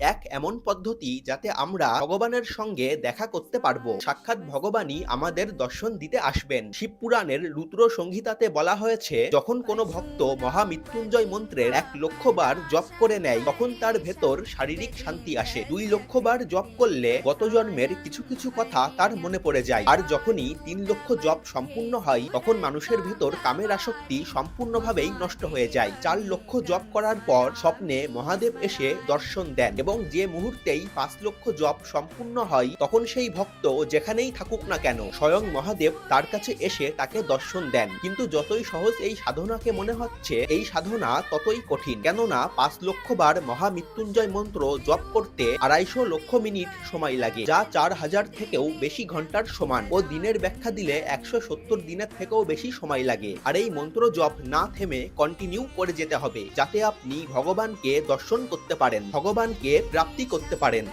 এক এমন পদ্ধতি যাতে আমরা ভগবানের সঙ্গে দেখা করতে পারব। সাক্ষাৎ ভগবানই আমাদের দর্শন দিতে আসবেন। শিবপুরাণের রুদ্র সংহিতাতে বলা হয়েছে, যখন কোনো ভক্ত মহামৃত্যুঞ্জয় মন্ত্রের এক লক্ষ বার জপ করে নেয়, তখন তার ভেতর শারীরিক শান্তি আসে। দুই লক্ষ বার জপ করলে গত জন্মের কিছু কিছু কথা তার মনে পড়ে যায়। আর যখনই তিন লক্ষ জপ সম্পূর্ণ হয়, তখন মানুষের ভেতর কামের আসক্তি সম্পূর্ণভাবেই নষ্ট হয়ে যায়। চার লক্ষ জপ করার পর স্বপ্নে মহাদেব এসে দর্শন দেন এবং যে মুহূর্তেই পাঁচ লক্ষ জপ সম্পূর্ণ হয়, তখন সেই ভক্ত যেখানেই থাকুক না কেন, স্বয়ং মহাদেব তার কাছে এসে তাকে দর্শন দেন। কিন্তু যতই সহজ এই সাধনাকে মনে হচ্ছে, এই সাধনা ততই কঠিন। কেননা পাঁচ লক্ষ বার মহামৃত্যুঞ্জয় মন্ত্র জপ করতে আড়াইশো লক্ষ মিনিট সময় লাগে, যা চার হাজার থেকেও বেশি ঘণ্টার সমান ও দিনের ব্যাখ্যা দিলে একশো সত্তর দিনের থেকেও বেশি সময় লাগে। আর এই মন্ত্র জপ না থেমে কন্টিনিউ করে যেতে হবে, যাতে আপনি ভগবানকে দর্শন করতে পারেন। ভগবানকে প্রাপ্তি করতে পারেন।